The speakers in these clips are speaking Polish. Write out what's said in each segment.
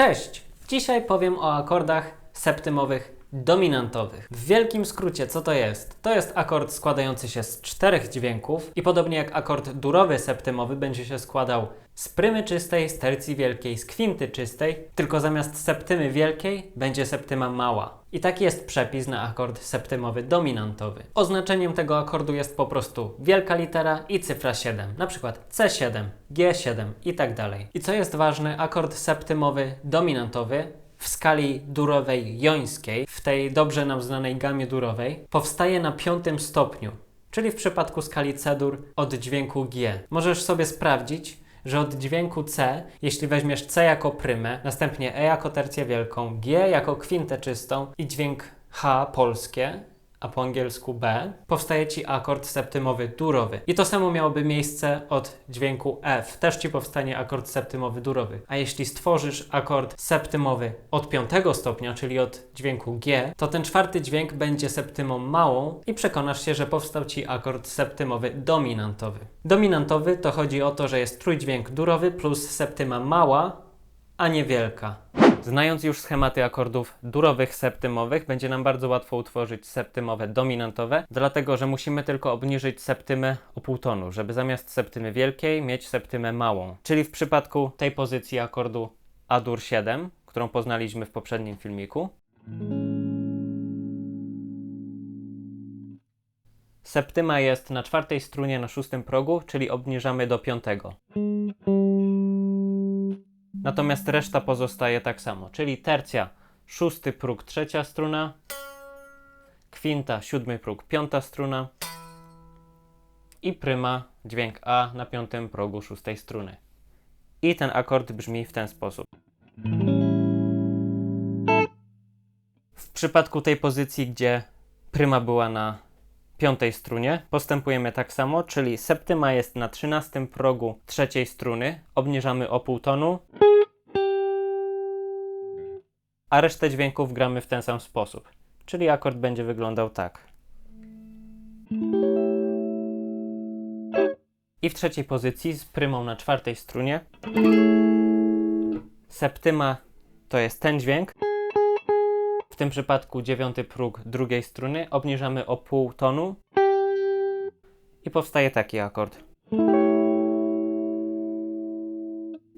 Cześć! Dzisiaj powiem o akordach septymowych dominantowych. W wielkim skrócie, co to jest? To jest akord składający się z czterech dźwięków i podobnie jak akord durowy septymowy będzie się składał z prymy czystej, z tercji wielkiej, z kwinty czystej, tylko zamiast septymy wielkiej będzie septyma mała. I taki jest przepis na akord septymowy dominantowy. Oznaczeniem tego akordu jest po prostu wielka litera i cyfra 7, na przykład C7, G7 i tak dalej. I co jest ważne, akord septymowy dominantowy w skali durowej jońskiej, w tej dobrze nam znanej gamie durowej, powstaje na piątym stopniu, czyli w przypadku skali C-dur od dźwięku G. Możesz sobie sprawdzić, że od dźwięku C, jeśli weźmiesz C jako prymę, następnie E jako tercję wielką, G jako kwintę czystą i dźwięk H polskie, a po angielsku B, powstaje Ci akord septymowy durowy. I to samo miałoby miejsce od dźwięku F. Też Ci powstanie akord septymowy durowy. A jeśli stworzysz akord septymowy od piątego stopnia, czyli od dźwięku G, to ten czwarty dźwięk będzie septymą małą i przekonasz się, że powstał Ci akord septymowy dominantowy. Dominantowy to chodzi o to, że jest trójdźwięk durowy plus septyma mała, a nie wielka. Znając już schematy akordów durowych septymowych, będzie nam bardzo łatwo utworzyć septymowe dominantowe, dlatego że musimy tylko obniżyć septymę o pół tonu, żeby zamiast septymy wielkiej mieć septymę małą. Czyli w przypadku tej pozycji akordu A-dur 7, którą poznaliśmy w poprzednim filmiku, septyma jest na czwartej strunie na szóstym progu, czyli obniżamy do piątego. Natomiast reszta pozostaje tak samo, czyli tercja, szósty próg, trzecia struna, kwinta, siódmy próg, piąta struna i pryma, dźwięk A na piątym progu szóstej struny. I ten akord brzmi w ten sposób. W przypadku tej pozycji, gdzie pryma była na piątej strunie, postępujemy tak samo, czyli septyma jest na trzynastym progu trzeciej struny, obniżamy o pół tonu, a resztę dźwięków gramy w ten sam sposób. Czyli akord będzie wyglądał tak. I w trzeciej pozycji z prymą na czwartej strunie. Septyma to jest ten dźwięk. W tym przypadku dziewiąty próg drugiej struny obniżamy o pół tonu i powstaje taki akord.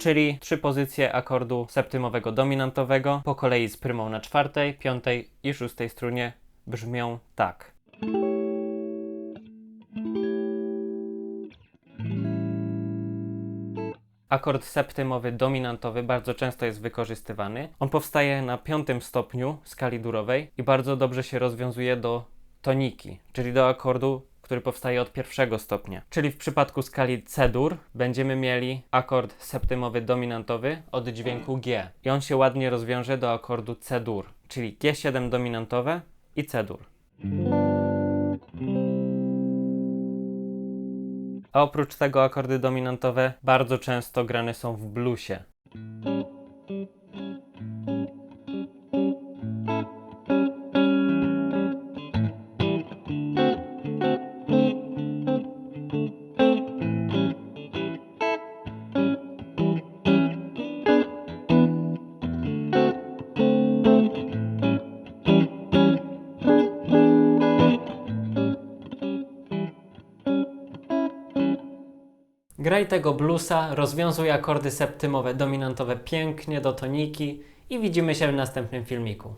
Czyli trzy pozycje akordu septymowego dominantowego po kolei z prymą na czwartej, piątej i szóstej strunie brzmią tak. Akord septymowy dominantowy bardzo często jest wykorzystywany. On powstaje na piątym stopniu skali durowej i bardzo dobrze się rozwiązuje do toniki, czyli do akordu, który powstaje od pierwszego stopnia. Czyli w przypadku skali C-dur będziemy mieli akord septymowy dominantowy od dźwięku G i on się ładnie rozwiąże do akordu C-dur, czyli G7 dominantowe i C-dur. A oprócz tego akordy dominantowe bardzo często grane są w bluesie. Graj tego bluesa, rozwiązuj akordy septymowe dominantowe pięknie do toniki i widzimy się w następnym filmiku.